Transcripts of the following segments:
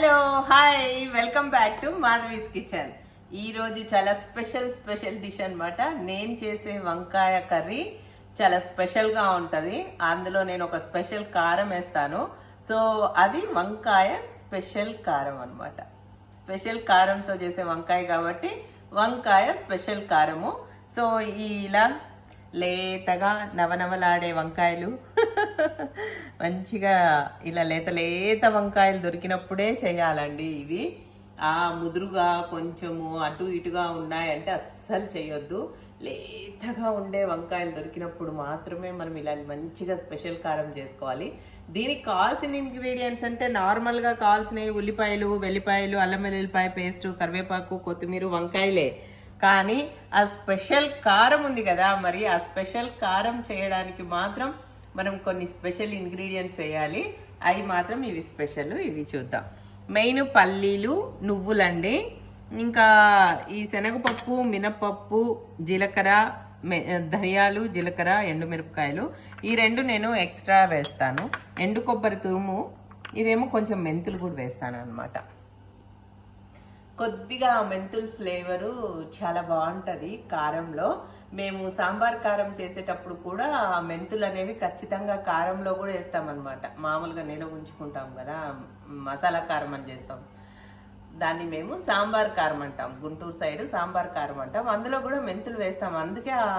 Hello hi welcome back to Madhavi's kitchen. ఈరోజు చాలా special special dish అనమాట నేను చేసే వంకాయ కర్రీ చాలా స్పెషల్గా ఉంటుంది. అందులో నేను ఒక స్పెషల్ కారం వేస్తాను. సో అది వంకాయ స్పెషల్ కారం అనమాట స్పెషల్ కారంతో చేసే వంకాయ కాబట్టి వంకాయ స్పెషల్ కారము. సో ఈ ఇలా లేతగా నవనవలాడే వంకాయలు. మంచిగా ఇలా లేత లేత వంకాయలు దొరికినప్పుడే చేయాలండి ఇవి. ఆ ముదురుగా కొంచెము అటు ఇటుగా ఉన్నాయంటే అస్సలు చేయొద్దు. లేతగా ఉండే వంకాయలు దొరికినప్పుడు మాత్రమే మనం ఇలాంటి మంచిగా స్పెషల్ కారం చేసుకోవాలి. దీనికి కావాల్సిన ఇంగ్రీడియంట్స్ అంటే నార్మల్గా కావాల్సినవి ఉల్లిపాయలు వెల్లిపాయలు అల్లం వెల్లుల్లిపాయ పేస్ట్ కరివేపాకు కొత్తిమీర వంకాయలే. కానీ ఆ స్పెషల్ కారం ఉంది కదా మరి ఆ స్పెషల్ కారం చేయడానికి మాత్రం మనం కొన్ని స్పెషల్ ఇంగ్రీడియంట్స్ వేయాలి. అవి మాత్రం ఇవి స్పెషల్ ఇవి చూద్దాం. మెయిన్ పల్లీలు నువ్వులండి. ఇంకా ఈ శనగపప్పు మినపప్పు జీలకర్ర మె- ధనియాలు జీలకర్ర ఎండుమిరపకాయలు ఈ రెండు నేను ఎక్స్ట్రా వేస్తాను. ఎండు కొబ్బరి తురుము ఇదేమో కొంచెం మెంతులు కూడా వేస్తాను అనమాట కొద్దిగా మెంతుల్ ఫ్లేవరు చాలా బాగుంటుంది కారంలో. మేము సాంబార్ కారం చేసేటప్పుడు కూడా మెంతులు అనేవి ఖచ్చితంగా కారంలో కూడా వేస్తామన్నమాట. మామూలుగా నిలవ ఉంచుకుంటాం కదా మసాలా కారం అని చేస్తాం. దాన్ని మేము సాంబార్ కారం అంటాం. గుంటూరు సైడ్ సాంబార్ కారం అంటాం. అందులో కూడా మెంతులు వేస్తాం. అందుకే ఆ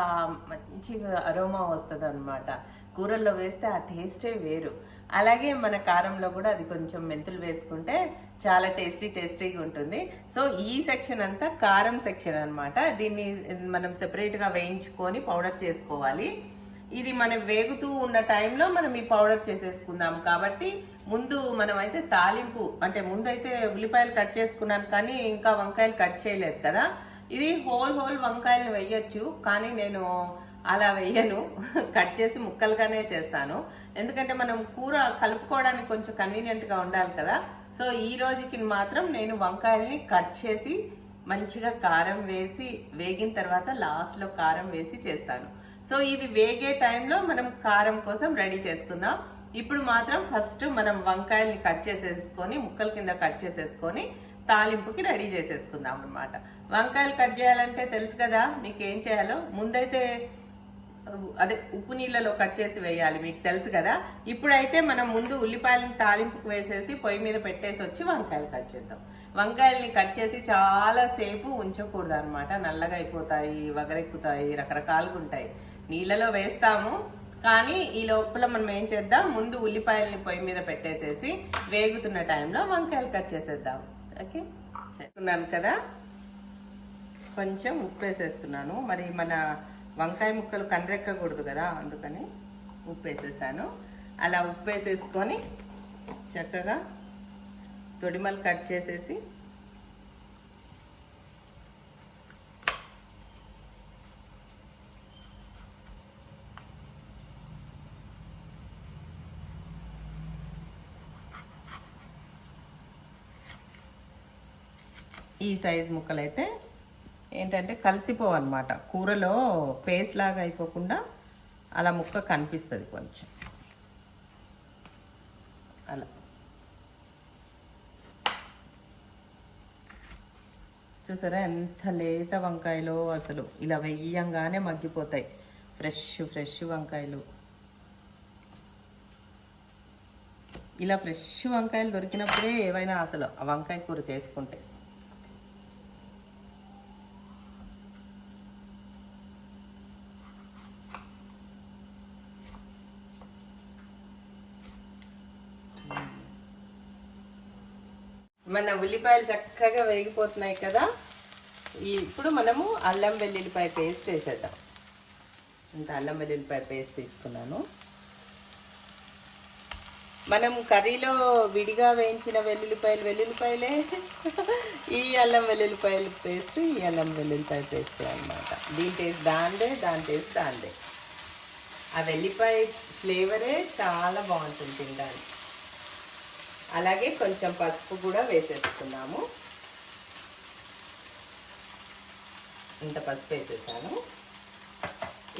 మంచిగా అరోమా వస్తుంది అనమాట కూరల్లో వేస్తే ఆ టేస్టే వేరు. అలాగే మన కారంలో కూడా అది కొంచెం మెంతులు వేసుకుంటే చాలా టేస్టీ టేస్టీగా ఉంటుంది. సో ఈ సెక్షన్ అంతా కారం సెక్షన్ అనమాట దీన్ని మనం సెపరేట్గా వేయించుకొని పౌడర్ చేసుకోవాలి. ఇది మనం వేగుతూ ఉన్న టైంలో మనం ఈ పౌడర్ చేసేసుకుందాం. కాబట్టి ముందు మనం అయితే తాలింపు అంటే ముందు అయితే ఉల్లిపాయలు కట్ చేసుకున్నాను కానీ ఇంకా వంకాయలు కట్ చేయలేదు కదా. ఇది హోల్ హోల్ వంకాయలు వేయొచ్చు కానీ నేను అలా వేయను. కట్ చేసి ముక్కలుగానే చేస్తాను. ఎందుకంటే మనం కూర కలుపుకోవడానికి కొంచెం కన్వీనియంట్గా ఉండాలి కదా. సో ఈ రోజుకి మాత్రం నేను వంకాయల్ని కట్ చేసి మంచిగా కారం వేసి వేగిన తర్వాత లాస్ట్లో కారం వేసి చేస్తాను. సో ఇవి వేగే టైంలో మనం కారం కోసం రెడీ చేసుకుందాం. ఇప్పుడు మాత్రం ఫస్ట్ మనం వంకాయల్ని కట్ చేసేసుకొని ముక్కల కింద కట్ చేసేసుకొని తాలింపుకి రెడీ చేసేసుకుందాం అనమాట వంకాయలు కట్ చేయాలంటే తెలుసు కదా మీకు ఏం చేయాలో? ముందైతే అదే ఉప్పు నీళ్ళలో కట్ చేసి వేయాలి మీకు తెలుసు కదా. ఇప్పుడైతే మనం ముందు ఉల్లిపాయలను తాలింపుకు వేసేసి పొయ్యి మీద పెట్టేసి వచ్చి వంకాయలు కట్ చేద్దాం. వంకాయల్ని కట్ చేసి చాలా సేపు ఉంచకూడదు అనమాట నల్లగా అయిపోతాయి వగరెక్కుతాయి రకరకాలుగా ఉంటాయి. నీళ్ళలో వేస్తాము కానీ ఈ లోపల మనం ఏం చేద్దాం? ముందు ఉల్లిపాయల్ని పొయ్యి మీద పెట్టేసేసి వేగుతున్న టైంలో వంకాయలు కట్ చేసేద్దాం. ఓకే? చేస్తున్నాను కదా. కొంచెం ఉప్పు వేసేస్తున్నాను. మరి మన వంకాయ ముక్కలు కండ్రెక్కకూడదు కదా అందుకని ఉప్పు వేసేసాను అలా ఉప్పు వేసేసుకొని చక్కగా తొడిమలు కట్ చేసేసి ఈ సైజ్ ముక్కలైతే ఏంటంటే కలిసిపోవన్నమాట. కూరలో పేస్ట్ లాగా అయిపోకుండా అలా ముక్క కనిపిస్తుంది కొంచెం. అలా. చూసారా ఎంత లేత వంకాయలు అసలు. ఇలా వెయ్యంగానే మగ్గిపోతాయి. ఫ్రెష్ ఫ్రెష్ వంకాయలు. ఇలా ఫ్రెష్ వంకాయలు దొరికినప్పుడే ఏవైనా అసలు ఆ వంకాయ కూర చేసుకుంటే మన ఉల్లిపాయలు చక్కగా వేగిపోతున్నాయి కదా. ఇప్పుడు మనము అల్లం వెల్లుల్లిపాయ పేస్ట్ వేసేద్దాం. ఇంత అల్లం వెల్లుల్లిపాయ పేస్ట్ తీసుకున్నాను. మనం కర్రీలో విడిగా వేయించిన వెల్లుల్లిపాయలు వెల్లుల్లిపాయలే. ఈ అల్లం వెల్లుల్లిపాయల పేస్ట్ ఈ అల్లం వెల్లుల్లిపాయ పేస్ట్ అన్నమాట. దీని టేస్ట్ దాందే దాని టేస్ట్ దాందే ఆ వెల్లిపాయ ఫ్లేవరే చాలా బాగుంటుంది తినడానికి. అలాగే కొంచెం పసుపు కూడా వేసేసుకున్నాము. ఇంత పసుపు వేసేసాను.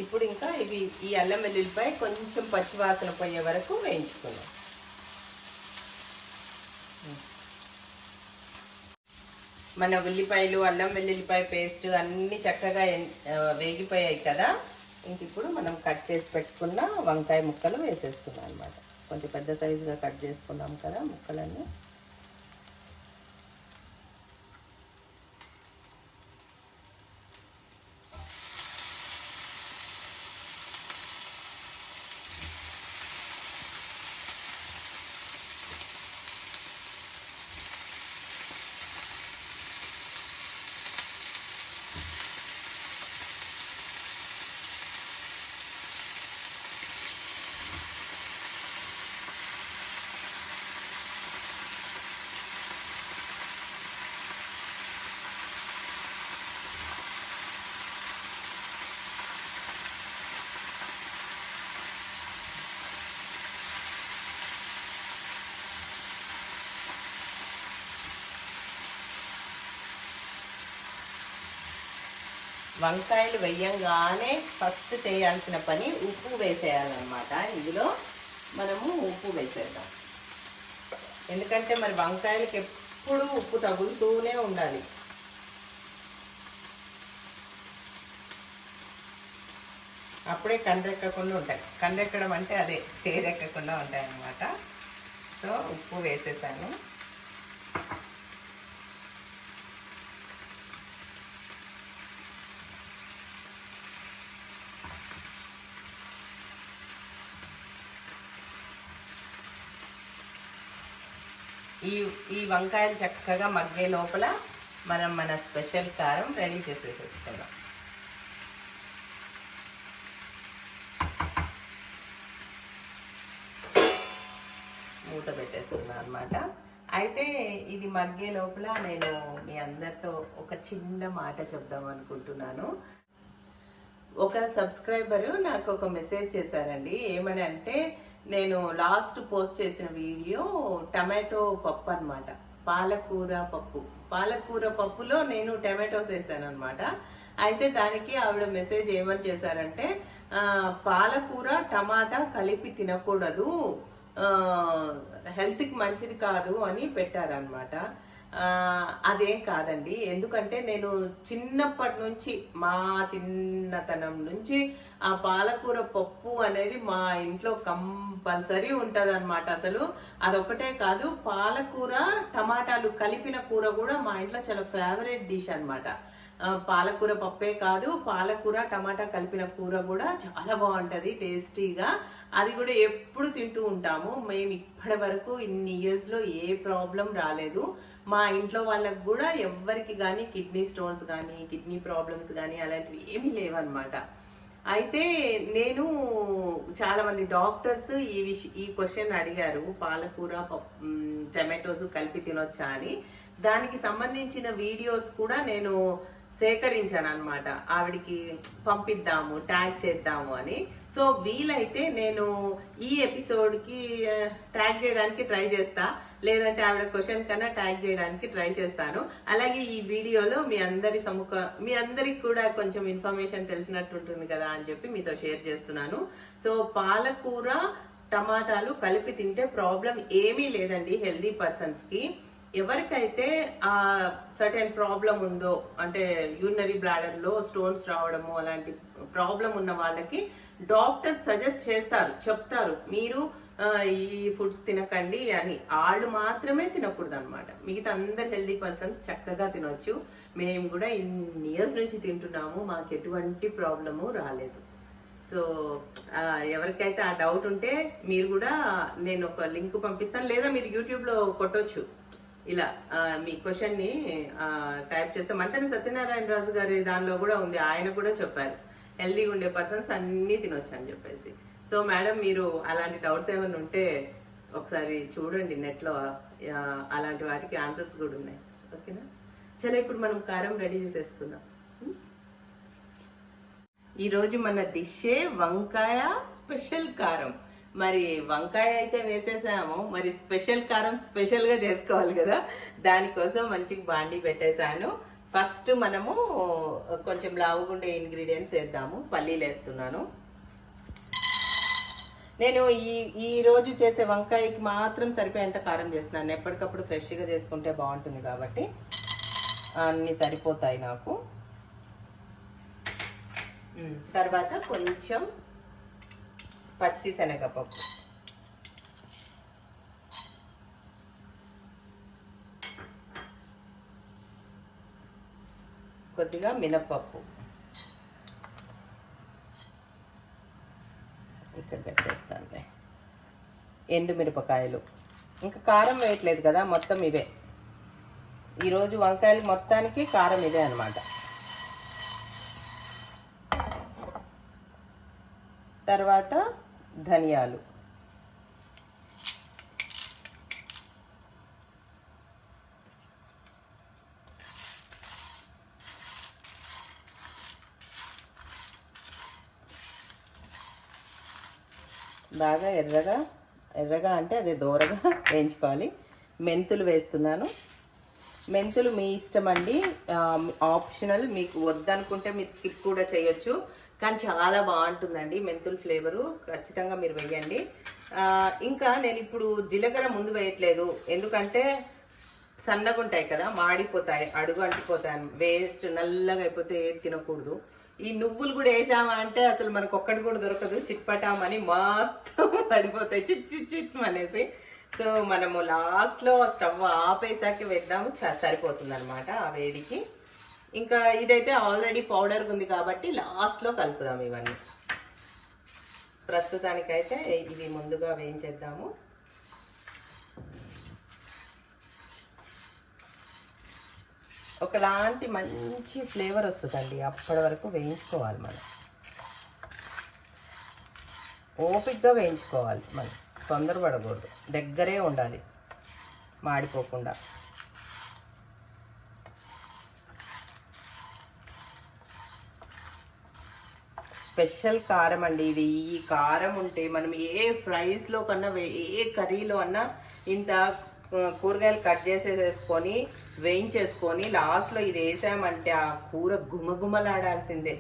ఇప్పుడు ఇంకా ఇవి ఈ అల్లం వెల్లుల్లిపాయ కొంచెం పచ్చివాసన పోయే వరకు వేయించుకున్నాం. మన ఉల్లిపాయలు అల్లం వెల్లుల్లిపాయ పేస్ట్ అన్నీ చక్కగా వేగిపోయాయి కదా. ఇంక ఇప్పుడు మనం కట్ చేసి పెట్టుకున్న వంకాయ ముక్కలు వేసేస్తున్నాం అనమాట కొంచెం పెద్ద సైజుగా కట్ చేసుకున్నాం కదా ముక్కలన్నీ. వంకాయలు వేయంగానే ఫస్ట్ చేయాల్సిన పని ఉప్పు వేసేయాలన్నమాట. ఇందులో మనము ఉప్పు వేసేద్దాం. ఎందుకంటే మరి వంకాయలకి ఎప్పుడు ఉప్పు తగులుతూనే ఉండాలి. అప్పుడే కండ్రెక్కకుండా ఉంటాయి. కండెక్కడం అంటే అదే చేరెక్కకుండా ఉంటాయి అన్నమాట సో ఉప్పు వేసేసాను. ఈ ఈ వంకాయలు చక్కగా మగ్గే లోపల మనం మన స్పెషల్ కారం రెడీ చేసేసేసుకుందాం. మూత పెట్టేస్తున్నా అనమాట అయితే ఇది మగ్గే లోపల నేను మీ అందరితో ఒక చిన్న మాట చెప్దాం అనుకుంటున్నాను. ఒక సబ్స్క్రైబరు నాకు ఒక మెసేజ్ చేశారండి. ఏమని అంటే నేను లాస్ట్ పోస్ట్ చేసిన వీడియో టమాటో పప్పు అన్నమాట. పాలకూర పప్పు. పాలకూర పప్పులో నేను టమాటోస్ వేసాను అనమాట అయితే దానికి ఆవిడ మెసేజ్ ఏమని చేశారంటే పాలకూర టమాటా కలిపి తినకూడదు. హెల్త్కి మంచిది కాదు అని పెట్టారనమాట అదేం కాదండి. ఎందుకంటే నేను చిన్నప్పటి నుంచి మా చిన్నతనం నుంచి ఆ పాలకూర పప్పు అనేది మా ఇంట్లో కంపల్సరీ ఉంటుంది అనమాట అసలు అదొకటే కాదు పాలకూర టమాటాలు కలిపిన కూర కూడా మా ఇంట్లో చాలా ఫేవరెట్ డిష్ అనమాట పాలకూర పప్పే కాదు పాలకూర టమాటా కలిపిన కూర కూడా చాలా బాగుంటుంది టేస్టీగా. అది కూడా ఎప్పుడు తింటూ ఉంటాము. మేము ఇప్పటి వరకు ఇన్ని ఇయర్స్లో ఏ ప్రాబ్లం రాలేదు. మా ఇంట్లో వాళ్ళకు కూడా ఎవ్వరికి కానీ కిడ్నీ స్టోన్స్ కానీ కిడ్నీ ప్రాబ్లమ్స్ కానీ అలాంటివి ఏమీ లేవన్నమాట. అయితే నేను చాలామంది డాక్టర్స్ ఈ విష ఈ క్వశ్చన్ అడిగారు. పాలకూర టమాటోస్ కలిపి తినొచ్చా అని. దానికి సంబంధించిన వీడియోస్ కూడా నేను సేకరించాను అనమాట ఆవిడికి పంపిద్దాము ట్యాగ్ చేద్దాము అని. సో వీలైతే నేను ఈ ఎపిసోడ్కి ట్యాగ్ చేయడానికి ట్రై చేస్తా. లేదంటే ఆవిడ క్వశ్చన్ కన్నా ట్యాగ్ చేయడానికి ట్రై చేస్తాను. అలాగే ఈ వీడియోలో మీ అందరి సముఖ మీ అందరికి కూడా కొంచెం ఇన్ఫర్మేషన్ తెలిసినట్టు ఉంటుంది కదా అని చెప్పి మీతో షేర్ చేస్తున్నాను. సో పాలకూర టమాటాలు కలిపి తింటే ప్రాబ్లం ఏమీ లేదండి హెల్దీ పర్సన్స్కి. ఎవరికైతే ఆ సర్టెన్ ప్రాబ్లం ఉందో అంటే యూరినరీ బ్లాడర్లో స్టోన్స్ రావడము అలాంటి ప్రాబ్లం ఉన్న వాళ్ళకి డాక్టర్స్ సజెస్ట్ చేస్తారు చెప్తారు. మీరు ఈ ఫుడ్స్ తినకండి అని. వాళ్ళు మాత్రమే తినకూడదు అనమాట మిగతా అందరు హెల్దీ పర్సన్స్ చక్కగా తినొచ్చు. మేము కూడా ఇన్ని ఇయర్స్ నుంచి తింటున్నాము. మాకు ఎటువంటి ప్రాబ్లము రాలేదు. సో ఎవరికైతే ఆ డౌట్ ఉంటే మీరు కూడా నేను ఒక లింక్ పంపిస్తాను. లేదా మీరు యూట్యూబ్లో కొట్టొచ్చు. ఇలా మీ క్వశ్చన్ని టైప్ చేస్తే మంతని సత్యనారాయణ రాజు గారి దానిలో కూడా ఉంది. ఆయన కూడా చెప్పారు. హెల్దీగా ఉండే పర్సన్స్ అన్ని తినొచ్చు అని చెప్పేసి. సో మేడం మీరు అలాంటి డౌట్స్ ఏమైనా ఉంటే ఒకసారి చూడండి నెట్లో. అలాంటి వాటికి ఆన్సర్స్ కూడా ఉన్నాయి. ఓకేనా? చలో ఇప్పుడు మనం కారం రెడీ చేసేసుకుందాం. ఈరోజు మన డిషే వంకాయ స్పెషల్ కారం. మరి వంకాయ అయితే వేసేసాము. మరి స్పెషల్ కారం స్పెషల్గా చేసుకోవాలి కదా. దానికోసం మంచిగా బాండి పెట్టేశాను. ఫస్ట్ మనము కొంచెం లావుగుండే ఇంగ్రీడియంట్స్ వేద్దాము. పల్లీలు వేస్తున్నాను. నేను ఈ ఈ రోజు చేసే వంకాయకి మాత్రం సరిపోయేంత కారం చేస్తున్నాను. ఎప్పటికప్పుడు ఫ్రెష్గా చేసుకుంటే బాగుంటుంది కాబట్టి అన్నీ సరిపోతాయి నాకు. తర్వాత కొంచెం పచ్చి శనగపప్పు. కొద్దిగా మినప్పప్పు. ఇక్కడ పెట్టేస్తానులే ఎండు మిరపకాయలు. ఇంకా కారం వేయట్లేదు కదా మొత్తం ఇవే. ఈరోజు వంకాయలు మొత్తానికి కారం ఇదే అనమాట తర్వాత ధనియాలు. బాగా ఎర్రగా ఎర్రగా అంటే అదే దూరగా వేయించుకోవాలి. మెంతులు వేస్తున్నాను. మెంతులు మీ ఇష్టం అండి. ఆప్షనల్ మీకు వద్దనుకుంటే మీరు స్కిప్ కూడా చేయొచ్చు. కానీ చాలా బాగుంటుందండి మెంతులు ఫ్లేవరు. ఖచ్చితంగా మీరు వేయండి ఇంకా నేను ఇప్పుడు జీలకర్ర ముందు వేయట్లేదు. ఎందుకంటే సన్నగా ఉంటాయి కదా మాడిపోతాయి అడుగు అంటిపోతాయి. వేస్ట్ నల్లగా అయిపోతే తినకూడదు. ఈ నువ్వులు కూడా వేసామా అంటే అసలు మనకు ఒక్కటి కూడా దొరకదు. చిట్పటామని మొత్తం పడిపోతాయి. చిట్ చిట్ చిట్ అనేసి. సో మనము లాస్ట్లో స్టవ్ ఆపేసాక వేద్దాము. సరిపోతుంది అనమాట ఆ వేడికి. ఇంకా ఇదైతే ఆల్రెడీ పౌడర్ ఉంది కాబట్టి లాస్ట్లో కలుపుదాం ఇవన్నీ. ప్రస్తుతానికైతే ఇవి ముందుగా వేయించేద్దాము. ఒకలాంటి మంచి ఫ్లేవర్ వస్తుందండి. అప్పటి వరకు వేయించుకోవాలి మనం. ఓపిక్గా వేయించుకోవాలి మనం. తొందరపడకూడదు. దగ్గరే ఉండాలి. మాడిపోకుండా. స్పెషల్ కారం అండి ఇది. ఈ కారం ఉంటే మనం ఏ ఫ్రైస్లో కన్నా ఏ కర్రీలో అన్నా ఇంత కూరగాయలు కట్ చేసేసేసుకొని వేయించేసుకొని లాస్ట్లో ఇది వేసామంటే ఆ కూర గుమగుమలాడాల్సిందే.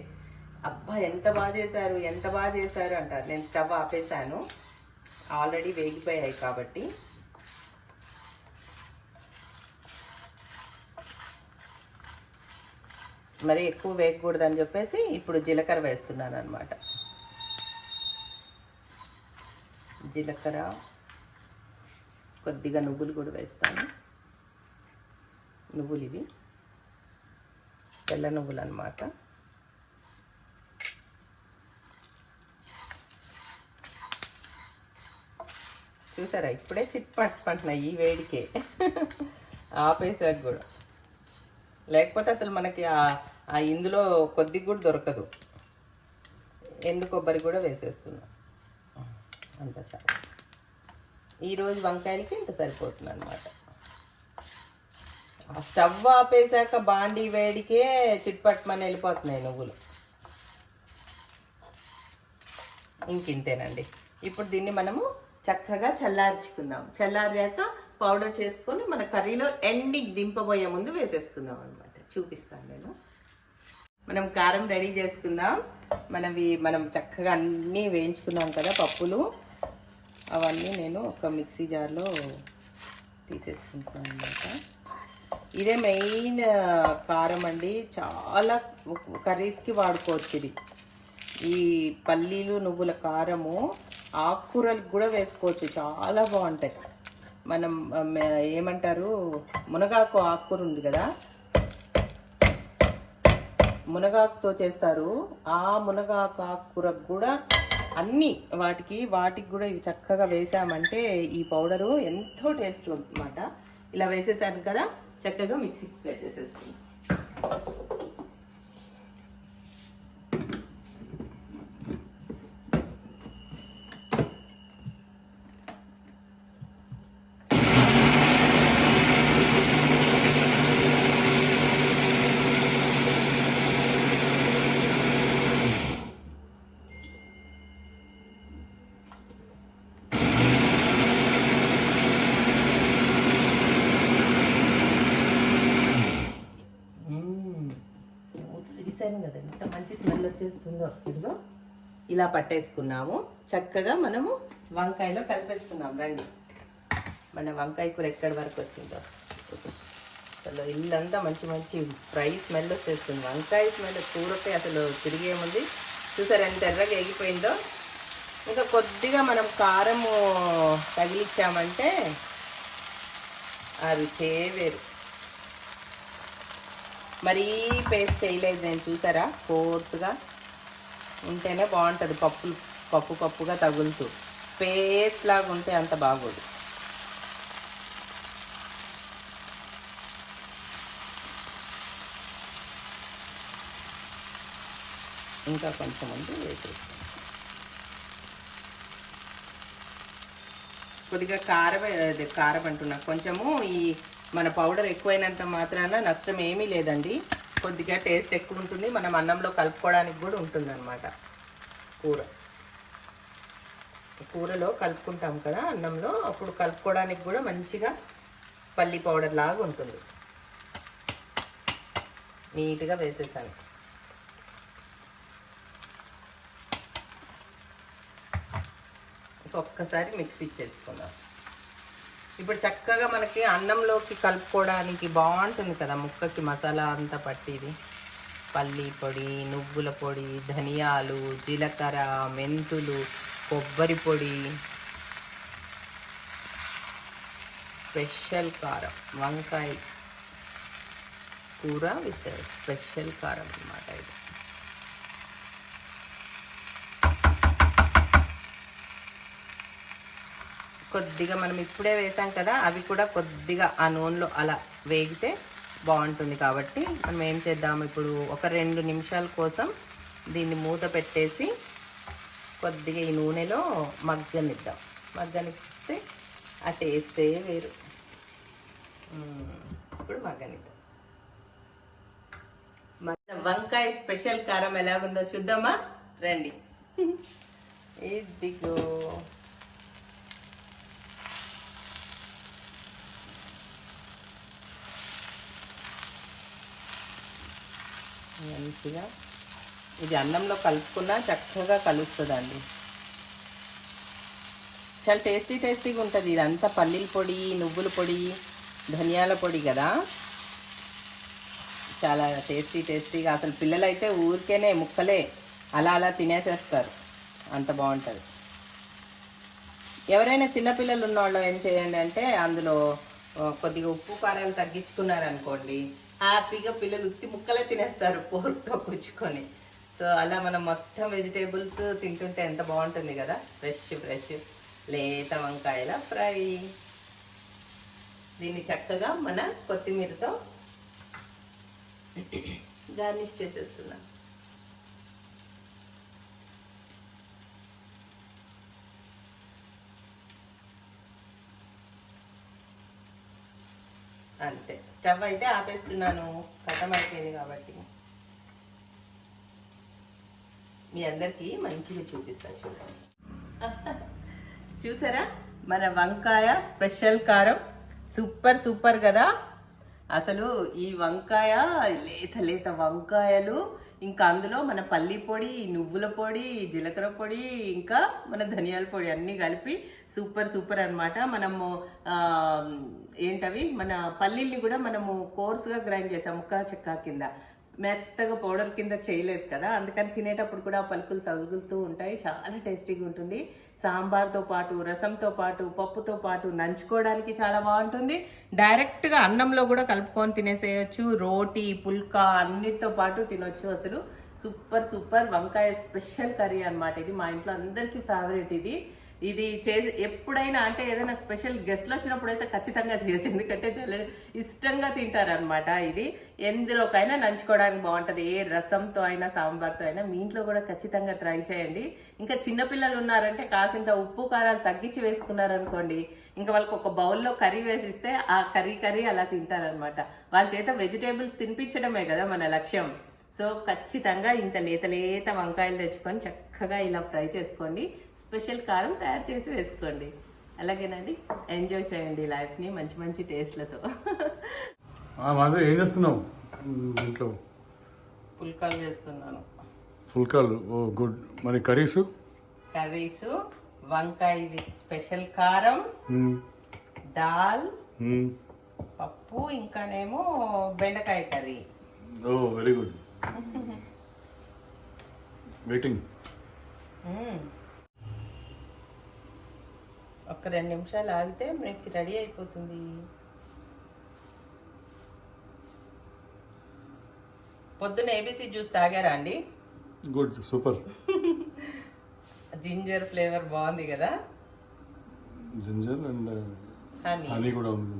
అబ్బా ఎంత బాగా చేశారు ఎంత బాగా చేశారు అంటారు. నేను స్టవ్ ఆపేసాను ఆల్రెడీ వేగిపోయాయి కాబట్టి. మరి ఎక్కువ వేయకూడదని చెప్పేసి ఇప్పుడు జీలకర్ర వేస్తున్నాను అనమాట జీలకర్ర కొద్దిగా నువ్వులు కూడా వేస్తాను. నువ్వులు ఇవి తెల్ల నువ్వులు అనమాట చూసారా? ఇప్పుడే చిట్ పట్టుకుంటున్నాయి ఈ వేడికే. ఆపేసాక కూడా. లేకపోతే అసలు మనకి ఆ- ఇందులో కొద్దిగా కూడా దొరకదు. ఎండు కొబ్బరి కూడా వేసేస్తున్నా. అంత చాలా. ఈరోజు వంకాయలకి ఇంత సరిపోతుంది అనమాట ఆ స్టవ్ ఆపేసాక బాండీ వేడికే చిట్పట్మని వెళ్ళిపోతున్నాయి నువ్వులు. ఇంకింతేనండి ఇప్పుడు దీన్ని మనము చక్కగా చల్లార్చుకుందాం. చల్లారాక పౌడర్ చేసుకొని మన కర్రీలో ఎండింగ్ దింపబోయే ముందు వేసేసుకుందాం అనమాట చూపిస్తాను నేను. మనం కారం రెడీ చేసుకుందాం. మనవి మనం చక్కగా అన్నీ వేయించుకున్నాం కదా పప్పులు. అవన్నీ నేను ఒక మిక్సీ జార్లో తీసేసుకుంటున్నాను అనమాట ఇదే మెయిన్ కారం అండి. చాలా కర్రీస్కి వాడుకోవచ్చు ఇది. ఈ పల్లీలు నువ్వుల కారము ఆకుకూరలకు కూడా వేసుకోవచ్చు. చాలా బాగుంటాయి. మనం ఏమంటారు? మునగాకు ఆకుకూర ఉంది కదా? మునగాకుతో చేస్తారు. ఆ మునగాకు ఆకుకూరకు కూడా అన్ని వాటికి వాటికి కూడా ఇవి చక్కగా వేసామంటే ఈ పౌడరు ఎంతో టేస్ట్ అనమాట ఇలా వేసేసాను కదా చక్కగా మిక్సీకి వేసేసేస్తాను తీసాను కదా ఎంత మంచి స్మెల్ వచ్చేస్తుందో ఇదిగో ఇలా పట్టేసుకున్నాము. చక్కగా మనము వంకాయలో కలిపేసుకున్నాం. రండి. మన వంకాయ కూర ఎక్కడి వరకు వచ్చిందో. అసలు ఇల్లంతా మంచి మంచి ఫ్రై స్మెల్ వచ్చేస్తుంది. వంకాయ స్మెల్ కూరపై అసలు తిరిగేముంది చూసారు ఎంత ఎర్రగా ఎగిపోయిందో? ఇంకా కొద్దిగా మనం కారము తగిలిచ్చామంటే ఆ రుచే వేరు మరీ పేస్ట్ చేయలేదు నేను చూసారా? కోర్సుగా ఉంటేనే బాగుంటుంది. పప్పు పప్పు పప్పుగా తగులుతూ. పేస్ట్ లాగా ఉంటే అంత బాగోదు. ఇంకా కొంచెం ఉంది వేసేస్తాం. కొద్దిగా కారం కారం అంటున్నా. కొంచెము ఈ మన పౌడర్ ఎక్కువైనంత మాత్రాన నష్టం ఏమీ లేదండి. కొద్దిగా టేస్ట్ ఎక్కువ ఉంటుంది. మనం అన్నంలో కలుపుకోవడానికి కూడా ఉంటుంది అనమాట కూర. కూరలో కలుపుకుంటాం కదా అన్నంలో. అప్పుడు కలుపుకోవడానికి కూడా మంచిగా పల్లి పౌడర్ లాగా ఉంటుంది. నీట్గా వేసేసాను. ఒక్కసారి మిక్స్ ఇచ్చేసుకుందాం. ఇప్పుడు చక్కగా మనకి అన్నంలోకి కలుపుకోవడానికి బాగుంటుంది కదా ముక్కకి మసాలా అంతా పట్టిది. పల్లి పొడి నువ్వుల పొడి ధనియాలు జీలకర్ర మెంతులు కొబ్బరి పొడి స్పెషల్ కారం వంకాయ కూర విత్ స్పెషల్ కారం అన్నమాట ఇది. కొద్దిగా మనం ఇప్పుడే వేసాం కదా అవి కూడా కొద్దిగా ఆ నూనెలో అలా వేగితే బాగుంటుంది కాబట్టి మనం ఏం చేద్దాం ఇప్పుడు ఒక రెండు నిమిషాల కోసం దీన్ని మూత పెట్టేసి కొద్దిగా ఈ నూనెలో మగ్గనిద్దాం. మగ్గనిస్తే ఆ టేస్టే వేరు. ఇప్పుడు మగ్గనిద్దాం. మన వంకాయ స్పెషల్ కారం ఎలాగుందో చూద్దామా? రండి. ఇదిగో. మంచిగా. ఇది అన్నంలో కలుపుకున్నా చక్కగా కలుస్తుందండి. చాలా టేస్టీ టేస్టీగా ఉంటుంది ఇదంతా పల్లీల పొడి నువ్వుల పొడి ధనియాల పొడి కదా. చాలా టేస్టీ టేస్టీగా అసలు పిల్లలైతే ఊరికేనే ముక్కలే అలా అలా తినేసేస్తారు. అంత బాగుంటుంది. ఎవరైనా చిన్నపిల్లలు ఉన్నవాళ్ళు ఏం చేయండి అంటే అందులో కొద్దిగా ఉప్పు కారాలు తగ్గించుకున్నారనుకోండి హ్యాపీగా పిల్లలు ఉత్తి ముక్కలే తినేస్తారు పోరుతో కూర్చుకొని సో అలా మనం మొత్తం వెజిటేబుల్స్ తింటుంటే ఎంత బాగుంటుంది కదా? Fresh fresh. లేత వంకాయల ఫ్రై. దీన్ని చక్కగా మన కొత్తిమీరతో గార్నిష్ చేసేస్తున్నాం. అంతే. స్టవ్ అయితే ఆపేస్తున్నాను. కథం అయిపోయింది కాబట్టి. మీ అందరికీ మంచిగా చూపిస్తాను చూడండి. చూసారా? మన వంకాయ స్పెషల్ కారం. సూపర్ సూపర్ కదా? అసలు ఈ వంకాయ లేత లేత వంకాయలు ఇంకా అందులో మన పల్లి పొడి నువ్వుల పొడి జీలకర్ర పొడి ఇంకా మన ధనియాల పొడి అన్నీ కలిపి సూపర్ సూపర్ అన్నమాట. మనము ఏంటవి? మన పల్లీల్ని కూడా మనము కోర్సుగా గ్రైండ్ చేసాం ముక్క చెక్క కింద. మెత్తగా పౌడర్ కింద చేయలేదు కదా అందుకని తినేటప్పుడు కూడా పలుకులు తగులుతూ ఉంటాయి. చాలా టేస్టీగా ఉంటుంది. సాంబార్తో పాటు రసంతో పాటు పప్పుతో పాటు నంచుకోవడానికి చాలా బాగుంటుంది. డైరెక్ట్గా అన్నంలో కూడా కలుపుకొని తినేసేయచ్చు. రోటీ పుల్కా అన్నిటితో పాటు తినొచ్చు అసలు. సూపర్ సూపర్ వంకాయ స్పెషల్ కర్రీ అన్నమాట ఇది. మా ఇంట్లో అందరికీ ఫేవరెట్ ఇది. ఇది చే ఎప్పుడైనా అంటే ఏదైనా స్పెషల్ గెస్ట్లు వచ్చినప్పుడు అయితే ఖచ్చితంగా చేయొచ్చు. ఎందుకంటే చాలా ఇష్టంగా తింటారనమాట ఇది. ఎందులోకైనా నంచుకోవడానికి బాగుంటుంది. ఏ రసంతో అయినా సాంబార్తో అయినా మీ ఇంట్లో కూడా ఖచ్చితంగా ట్రై చేయండి. ఇంకా చిన్నపిల్లలు ఉన్నారంటే కాసింత ఉప్పు కారాలు తగ్గించి వేసుకున్నారనుకోండి ఇంకా వాళ్ళకి ఒక బౌల్లో కర్రీ వేసిస్తే ఆ కర్రీ కర్రీ అలా తింటారనమాట వాళ్ళ చేత వెజిటేబుల్స్ తినిపించడమే కదా మన లక్ష్యం. సో ఖచ్చితంగా ఇంత లేత లేత వంకాయలు తెచ్చుకొని చక్కగా ఇలా ఫ్రై చేసుకోండి. స్పెషల్ కారం తయారు చేసి వేసుకోండి. అలాగేనండి ఎంజాయ్ చేయండి లైఫ్ని మంచి మంచి టేస్ట్లతో. ఏం చేస్తున్నావు? ఇంట్లో. పుల్కాలు చేస్తున్నాను. ఫుల్కాలు ఓ గుడ్. మరి కర్రీస్? కర్రీస్ వంకాయ విత్ స్పెషల్ కారం దాల్ పప్పు పప్పు ఇంకానేమో బెండకాయ curry. Oh very good. Waiting ఒక్క రెండు నిమిషాలు ఆగితే మీకు రెడీ అయిపోతుంది. పొద్దున్న ఏబీసీ జ్యూస్ తాగారా అండి? Good super. జింజర్ ఫ్లేవర్ బాగుంది కదా? Ginger and honey. కూడా ఉంది.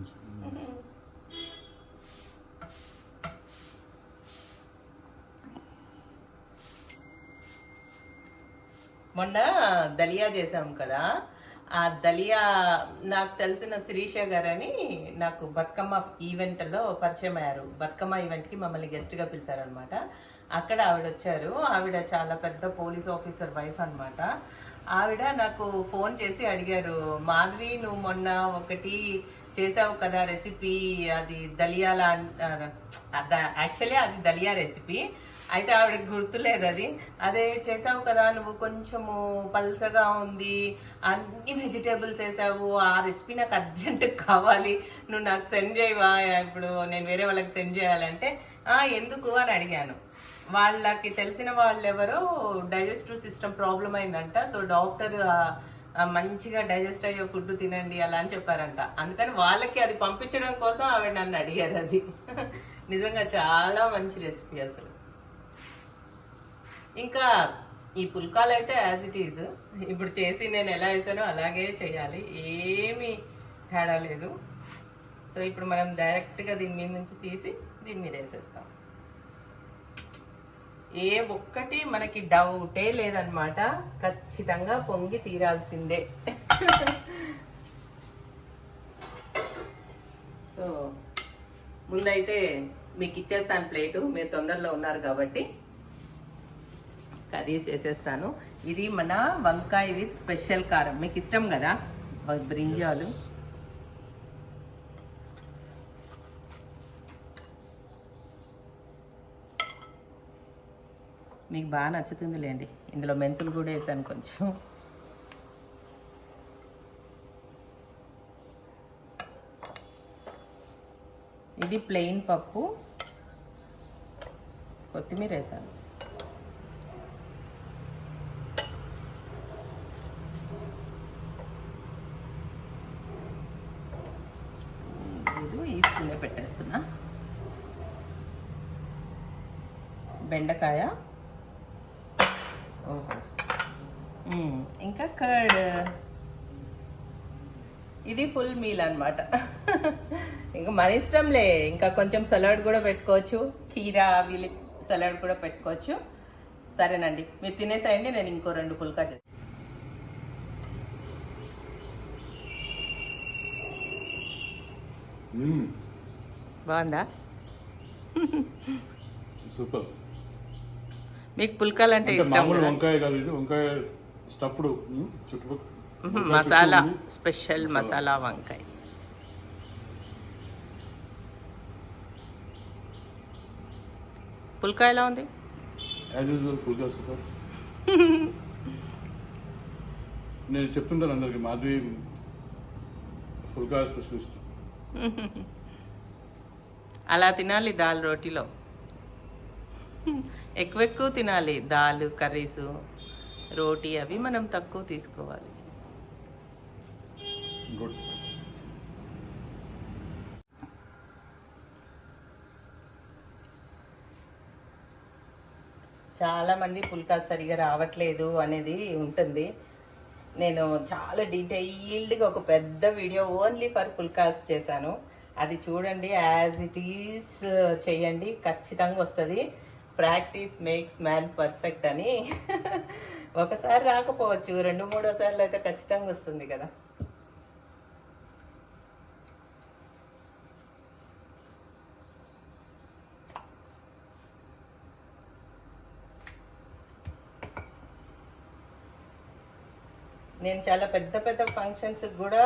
మొన్న దలియా చేసాం కదా? ఆ దలియా నాకు తెలిసిన శిరీష గారని నాకు బతుకమ్మ ఈవెంట్లో పరిచయం అయ్యారు. బతుకమ్మ ఈవెంట్కి మమ్మల్ని గెస్ట్గా పిలిచారనమాట అక్కడ ఆవిడ వచ్చారు. ఆవిడ చాలా పెద్ద పోలీస్ ఆఫీసర్ వైఫ్ అనమాట ఆవిడ నాకు ఫోన్ చేసి అడిగారు మాధవి నువ్వు మొన్న ఒకటి చేసావు కదా రెసిపీ అది దలియాలా యాక్చువల్లీ అది దలియా రెసిపీ. అయితే ఆవిడకి గుర్తులేదు అది. అదే చేసావు కదా నువ్వు కొంచెము పల్సగా ఉంది అన్ని వెజిటేబుల్స్ వేసావు ఆ రెసిపీ నాకు అర్జెంట్ కావాలి నువ్వు నాకు సెండ్ చేయవా? ఇప్పుడు నేను వేరే వాళ్ళకి సెండ్ చేయాలంటే ఎందుకు అని అడిగాను. వాళ్ళకి తెలిసిన వాళ్ళు ఎవరో డైజెస్టివ్ సిస్టమ్ ప్రాబ్లం అయిందంట సో డాక్టర్ మంచిగా డైజెస్ట్ అయ్యే ఫుడ్ తినండి అలా అని చెప్పారంట. అందుకని వాళ్ళకి అది పంపించడం కోసం ఆవిడ నన్ను అడిగారు అది. నిజంగా చాలా మంచి రెసిపీ అసలు. ఇంకా ఈ పుల్కాలు అయితే యాజ్ ఇట్ ఈజ్ ఇప్పుడు చేసి నేను ఎలా వేసానో అలాగే చేయాలి. ఏమీ తేడా లేదు. సో ఇప్పుడు మనం డైరెక్ట్గా దీని మీద నుంచి తీసి దీని మీద వేసేస్తాం. ఏ ఒక్కటి మనకి డౌటే లేదనమాట ఖచ్చితంగా పొంగి తీరాల్సిందే. సో ముందైతే మీకు ఇచ్చేస్తాను ప్లేటు. మీరు తొందరలో ఉన్నారు కాబట్టి. కర్రీస్ వేసేస్తాను ఇది మన వంకాయ విత్ స్పెషల్ కారం. మీకు ఇష్టం కదా? బ్రింజాలు. మీకు బాగా నచ్చుతుందిలేండి. ఇందులో మెంతులు కూడా వేసాను కొంచెం. ఇది ప్లెయిన్ పప్పు. కొత్తిమీర వేసాను లేదు ఈ స్పూనే పెట్టేస్తున్నా బెండకాయ ఓహో మ్మ్. ఇంకా కర్డ్ ఇది ఫుల్ మీల్ అన్నమాట ఇంకా మన ఇష్టంలే. ఇంకా కొంచెం సలాడ్ కూడా పెట్టుకోవచ్చు. కీరా అవి సలాడ్ కూడా పెట్టుకోవచ్చు. సరేనండి. మీరు తినేసేయండి నేను ఇంకో రెండు పుల్కా చేస్తాను బాగుందా? సూపర్. మీకు పుల్కాలు అంటే ఇష్టం వంకాయ వంకాయ స్టఫ్డ్. చుట్టుపక్కల మసాలా. స్పెషల్ మసాలా. వంకాయ. పుల్కా ఎలా ఉంది? నేను చెప్తుంటాను అందరికి మాధవి ఫుల్గా స్పెషలిస్ట్. అలా తినాలి దాల్ రోటీలో. ఎక్కువ ఎక్కువ తినాలి దాల్ కర్రీస్ రోటీ అవి మనం తక్కువ తీసుకోవాలి. గుడ్. చాలా మంది పుల్కా సరిగా రావట్లేదు అనేది ఉంటుంది. నేను చాలా డీటెయిల్డ్గా ఒక పెద్ద వీడియో ఓన్లీ ఫర్ పుల్కాస్ చేశాను. అది చూడండి యాజ్ ఇట్ ఈస్ చేయండి ఖచ్చితంగా వస్తుంది. ప్రాక్టీస్ మేక్స్ మ్యాన్ పర్ఫెక్ట్ అని. ఒకసారి రాకపోవచ్చు రెండు మూడో సార్లు అయితే ఖచ్చితంగా వస్తుంది కదా. నేను చాలా పెద్ద పెద్ద ఫంక్షన్స్ కూడా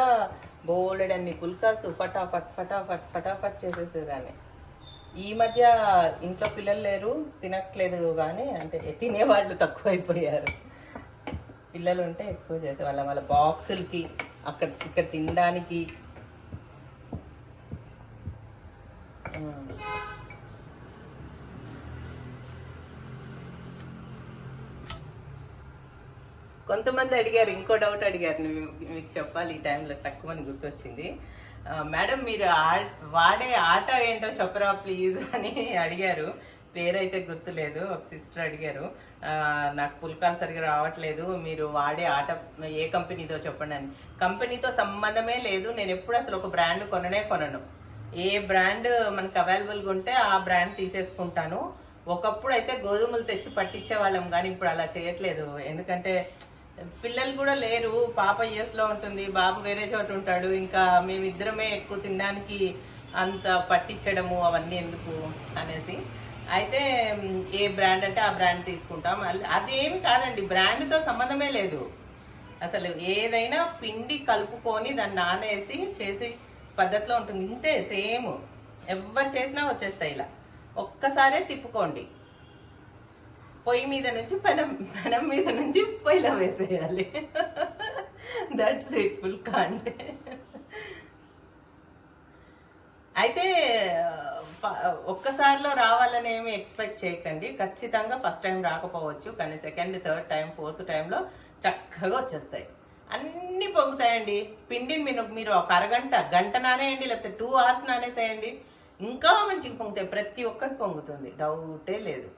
బోలెడన్ని పుల్కాస్ ఫటాఫట్ ఫటాఫట్ ఫటాఫట్ చేసేసేదాన్ని. ఈ మధ్య ఇంట్లో పిల్లలు లేరు తినట్లేదు కానీ అంటే తినేవాళ్ళు తక్కువైపోయారు. పిల్లలు ఉంటే ఎక్కువ చేసేవాళ్ళం. వాళ్ళ బాక్సులకి అక్కడ ఇక్కడ తినడానికి. కొంతమంది అడిగారు ఇంకో డౌట్ అడిగారు. మీకు చెప్పాలి ఈ టైంలో తక్కువ అని గుర్తొచ్చింది. మేడం మీరు ఆ- వాడే ఆట ఏంటో చెప్పరా ప్లీజ్ అని అడిగారు. పేరైతే గుర్తులేదు ఒక సిస్టర్ అడిగారు. నాకు పుల్కాలు సరిగా రావట్లేదు మీరు వాడే ఆట ఏ కంపెనీతో చెప్పండి అని. కంపెనీతో సంబంధమే లేదు నేను ఎప్పుడు అసలు ఒక బ్రాండ్ కొననే కొనను. ఏ బ్రాండ్ మనకు అవైలబుల్గా ఉంటే ఆ బ్రాండ్ తీసేసుకుంటాను. ఒకప్పుడు అయితే గోధుమలు తెచ్చి పట్టించే వాళ్ళం కానీ ఇప్పుడు అలా చేయట్లేదు. ఎందుకంటే పిల్లలు కూడా లేరు. పాప లో ఉంటుంది. బాబు వేరే చోట ఉంటాడు. ఇంకా మేమిద్దరమే ఎక్కువ తినడానికి అంత పట్టించడము అవన్నీ ఎందుకు అనేసి. అయితే ఏ బ్రాండ్ అంటే ఆ బ్రాండ్ తీసుకుంటాం. అదేమి కాదండి. బ్రాండ్తో సంబంధమే లేదు. అసలు ఏదైనా పిండి కలుపుకొని దాన్ని నానేసి చేసి పద్ధతిలో ఉంటుంది. ఇంతే సేమ్. ఎవరు చేసినా వచ్చేస్తాయి ఇలా. ఒక్కసారే తిప్పుకోండి. పొయ్యి మీద నుంచి పెనం పెనం మీద నుంచి పొయ్యిలో వేసేయాలి. దట్స్ ఇట్ ఫుల్ అంటే అయితే ఒక్కసారిలో రావాలని ఏమి ఎక్స్పెక్ట్ చేయకండి. ఖచ్చితంగా ఫస్ట్ టైం రాకపోవచ్చు కానీ సెకండ్ థర్డ్ టైం ఫోర్త్ టైంలో చక్కగా వచ్చేస్తాయి. అన్నీ పొంగుతాయండి. పిండిని మీరు మీరు ఒక అరగంట గంట నానేయండి లేకపోతే టూ అవర్స్ నానేసేయండి. ఇంకా మంచిగా పొంగుతాయి. ప్రతి ఒక్కటి పొంగుతుంది. డౌటే లేదు.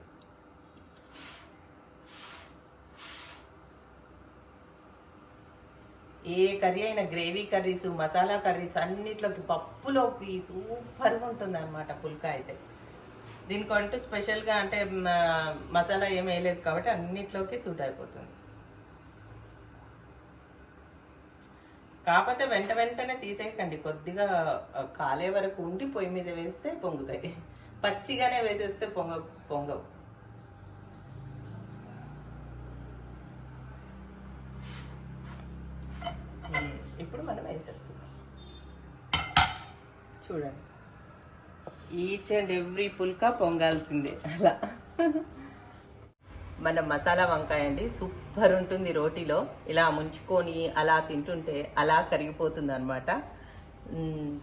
ఏ కర్రీ అయినా గ్రేవీ కర్రీస్ మసాలా కర్రీస్ అన్నిట్లోకి పప్పులోకి సూపర్గా ఉంటుంది అనమాట పుల్కా అయితే. దీనికి అంటూ స్పెషల్గా అంటే మసాలా ఏం వేయలేదు కాబట్టి అన్నిట్లోకి సూట్ అయిపోతుంది. కాకపోతే వెంట వెంటనే తీసేయకండి. కొద్దిగా కాలే వరకు ఉండి పొయ్యి మీద వేస్తే పొంగుతాయి. పచ్చిగానే వేసేస్తే పొంగ పొంగవు ఉమ్, ఇప్పుడు మనం వేసేస్తున్నాం చూడండి. ఈచ్ అండ్ ఎవ్రీ పుల్క పొంగాల్సిందే. అలా. మన మసాలా వంకాయ అండి సూపర్ ఉంటుంది రోటీలో. ఇలా ముంచుకొని అలా తింటుంటే అలా కరిగిపోతుంది అనమాట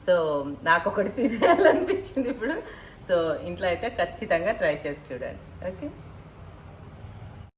సో నాకు ఒకటి తినాలనిపించింది ఇప్పుడు. సో ఇంట్లో అయితే ఖచ్చితంగా ట్రై చేసి చూడండి. ఓకే?